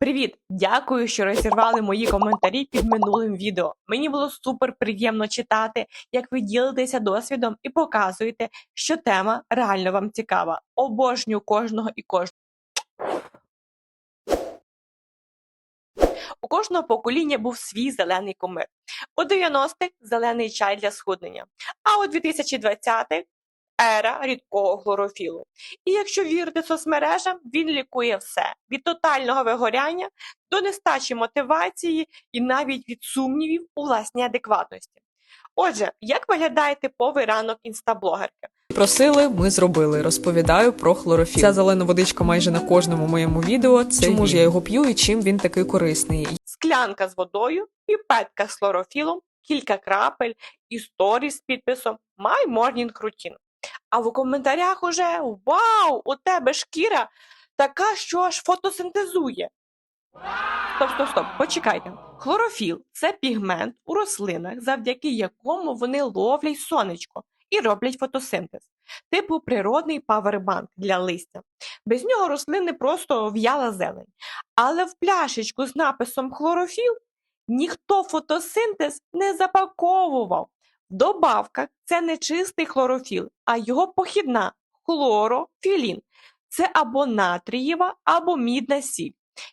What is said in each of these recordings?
Привіт! Дякую, що розірвали мої коментарі під минулим відео. Мені було супер приємно читати, як ви ділитеся досвідом і показуєте, що тема реально вам цікава. Обожнюю кожного і кожного. У кожного покоління був свій зелений кумир. У 90-х зелений чай для схуднення, а у 2020-х ера рідкого хлорофілу. І якщо вірити соцмережам, він лікує все від тотального вигоряння до нестачі мотивації і навіть від сумнівів у власній адекватності. Отже, як виглядає типовий ранок інстаблогерки? Просили, ми зробили. Розповідаю про хлорофіл. Ця зелена водичка майже на кожному моєму відео. Це чому ж я його п'ю і чим він такий корисний. Склянка з водою, піпетка з хлорофілом, кілька крапель, історії з підписом My Morning Routine. А в коментарях уже Вау! У тебе шкіра така, що аж фотосинтезує. Стоп, стоп, стоп, почекайте. Хлорофіл це пігмент у рослинах, завдяки якому вони ловлять сонечко і роблять фотосинтез, типу природний павербанк для листя. Без нього рослини просто в'яла зелень. Але в пляшечку з написом хлорофіл ніхто фотосинтез не запаковував. В добавках це не чистий хлорофіл, а його похідна хлорофілін. Це або натрієва, або мідна сіль.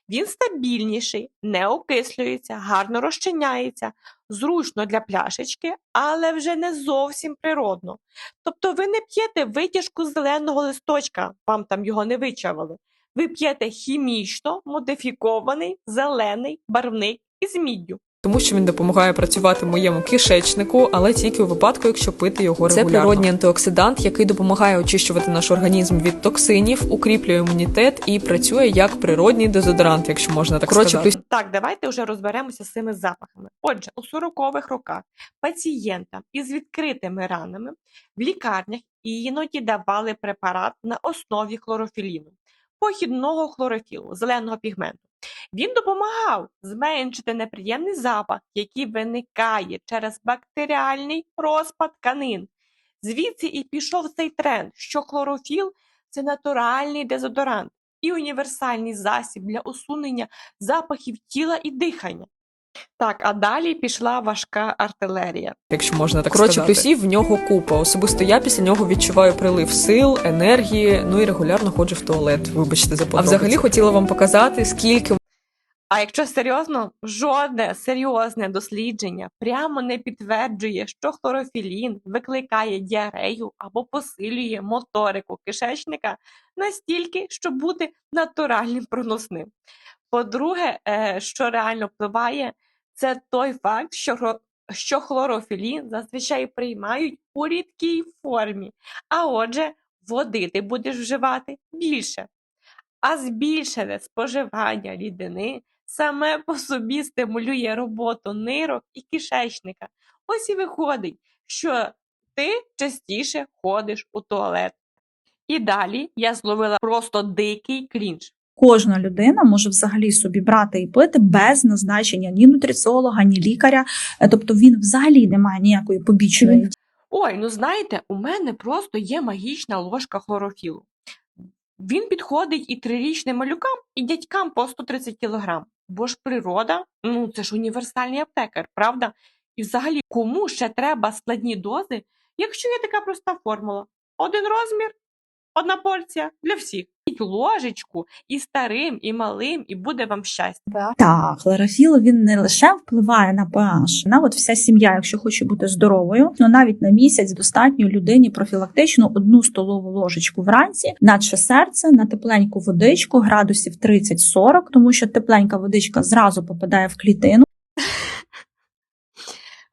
Він стабільніший, не окислюється, гарно розчиняється, зручно для пляшечки, але вже не зовсім природно. Тобто ви не п'єте витяжку зеленого листочка, вам там його не вичавили. Ви п'єте хімічно модифікований зелений барвник із міддю. Тому що він допомагає працювати моєму кишечнику, але тільки у випадку, якщо пити його регулярно. Це природній антиоксидант, який допомагає очищувати наш організм від токсинів, укріплює імунітет і працює як природній дезодорант, якщо можна так Коротше, сказати. Так, давайте вже розберемося з цими запахами. Отже, у 40-х роках пацієнтам із відкритими ранами в лікарнях іноді давали препарат на основі хлорофіліну, похідного хлорофілу, зеленого пігменту. Він допомагав зменшити неприємний запах, який виникає через бактеріальний розпад тканин. Звідси і пішов цей тренд, що хлорофіл це натуральний дезодорант і універсальний засіб для усунення запахів тіла і дихання. Так, а далі пішла важка артилерія. Якщо можна так Коротше, сказати. плюсів в нього купа. Особисто я після нього відчуваю прилив сил, енергії, ну і регулярно ходжу в туалет. Вибачте за подробиці. А взагалі хотіла вам показати, скільки а якщо серйозно, жодне серйозне дослідження прямо не підтверджує, що хлорофілін викликає діарею або посилює моторику кишечника настільки, щоб бути натуральним проносним. По-друге, е, що реально впливає, це той факт, що хлорофілін зазвичай приймають у рідкій формі, а отже, води ти будеш вживати більше. А збільшене споживання рідини саме по собі стимулює роботу нирок і кишечника. Ось і виходить, що ти частіше ходиш у туалет. І далі я зловила просто дикий крінж. Кожна людина може взагалі собі брати і пити без назначення ні нутриціолога, ні лікаря. Е, Тобто він взагалі не має ніякої побічної Ой, ну знаєте, у мене просто є магічна ложка хлорофілу. Він підходить і трирічним малюкам, і дядькам по 130 кілограм. Бо ж природа, ну це ж універсальний аптекар, правда? І взагалі, кому ще треба складні дози, якщо є така проста формула: один розмір, одна порція для всіх. Ложечку і старим, і малим, і буде вам щастя. Так, хлорофіл він не лише впливає на pH, на от вся сім'я, якщо хоче бути здоровою, ну навіть на місяць достатньо людині профілактично одну столову ложечку вранці, наче серце, на тепленьку водичку, градусів 30-40, тому що тепленька водичка зразу попадає в клітину.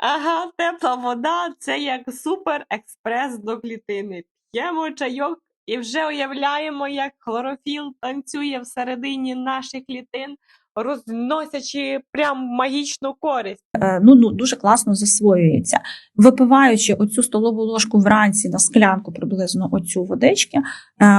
Ага, тепла вода це як супер експрес до клітини. П'ємо чайок. І вже уявляємо, як хлорофіл танцює всередині наших клітин, розносячи прям магічну користь. Ну, ну дуже класно засвоюється. Випиваючи оцю столову ложку вранці на склянку приблизно оцю водички,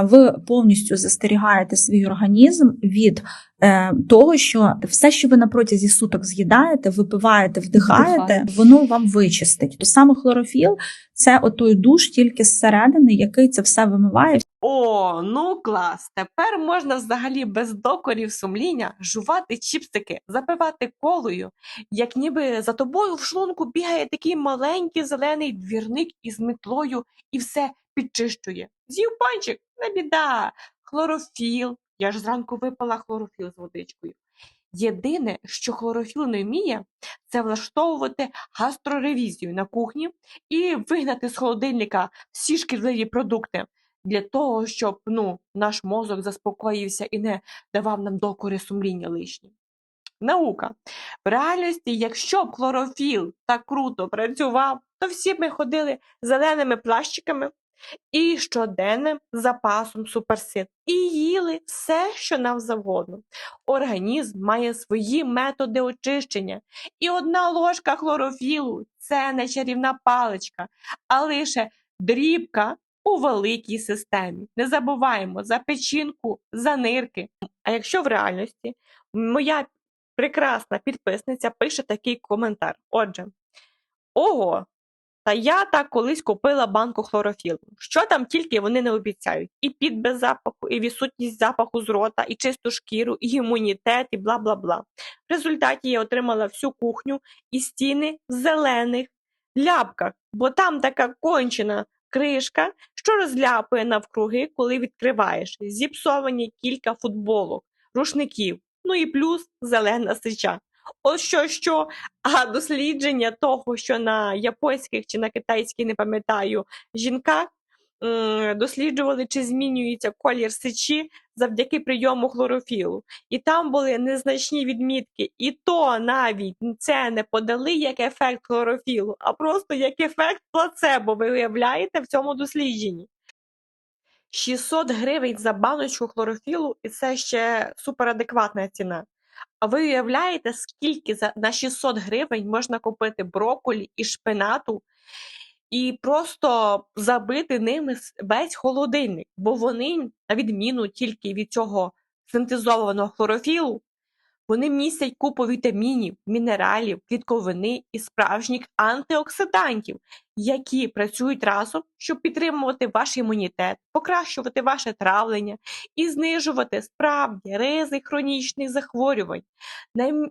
ви повністю застерігаєте свій організм від е, того, що все, що ви на протязі суток з'їдаєте, випиваєте, вдихаєте, воно вам вичистить. То саме хлорофіл це отой душ тільки зсередини, який це все вимиває. О, ну клас! Тепер можна взагалі без докорів сумління жувати чіпсики, запивати колою, як ніби за тобою в шлунку бігає такий маленький зелений двірник із метлою і все підчищує. З'їв панчик, не біда. Хлорофіл. Я ж зранку випила хлорофіл з водичкою. Єдине, що хлорофіл не вміє, це влаштовувати гастроревізію на кухні і вигнати з холодильника всі шкідливі продукти для того, щоб ну, наш мозок заспокоївся і не давав нам докори сумління лишні. Наука. В реальності, якщо б хлорофіл так круто працював, то всі б ми ходили зеленими плащиками і щоденним запасом суперсил і їли все, що нам завгодно. Організм має свої методи очищення, і одна ложка хлорофілу це не чарівна паличка, а лише дрібка у великій системі. Не забуваємо за печінку, за нирки. А якщо в реальності моя прекрасна підписниця пише такий коментар. Отже, ого, та я так колись купила банку хлорофілу. Що там тільки вони не обіцяють: і під без запаху, і відсутність запаху з рота, і чисту шкіру, і імунітет, і бла бла бла. В результаті я отримала всю кухню і стіни в зелених ляпках, бо там така кончена кришка, що розляпує навкруги, коли відкриваєш. Зіпсовані кілька футболок, рушників, ну і плюс зелена сича. Ось що що, а дослідження того, що на японських чи на китайських, не пам'ятаю, жінках досліджували, чи змінюється колір сечі завдяки прийому хлорофілу. І там були незначні відмітки. І то навіть це не подали як ефект хлорофілу, а просто як ефект плацебо. Ви уявляєте в цьому дослідженні. 600 гривень за баночку хлорофілу, і це ще суперадекватна ціна. А ви уявляєте, скільки за, на 600 гривень можна купити брокколі і шпинату і просто забити ними весь холодильник, бо вони, на відміну тільки від цього синтезованого хлорофілу, вони містять купу вітамінів, мінералів, клітковини і справжніх антиоксидантів, які працюють разом, щоб підтримувати ваш імунітет, покращувати ваше травлення і знижувати справді ризик хронічних захворювань.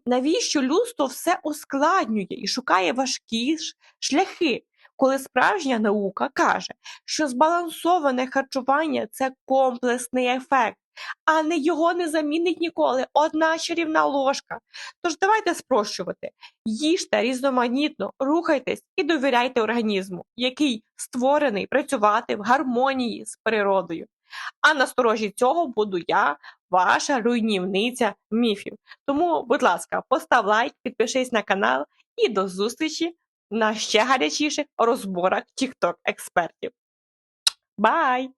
Навіщо людство все ускладнює і шукає важкі шляхи, коли справжня наука каже, що збалансоване харчування це комплексний ефект, а не його не замінить ніколи одна чарівна ложка. Тож давайте спрощувати. Їжте різноманітно, рухайтесь і довіряйте організму, який створений працювати в гармонії з природою. А на сторожі цього буду я, ваша руйнівниця міфів. Тому, будь ласка, постав лайк, підпишись на канал і до зустрічі на ще гарячіших розборах TikTok експертів. Бай!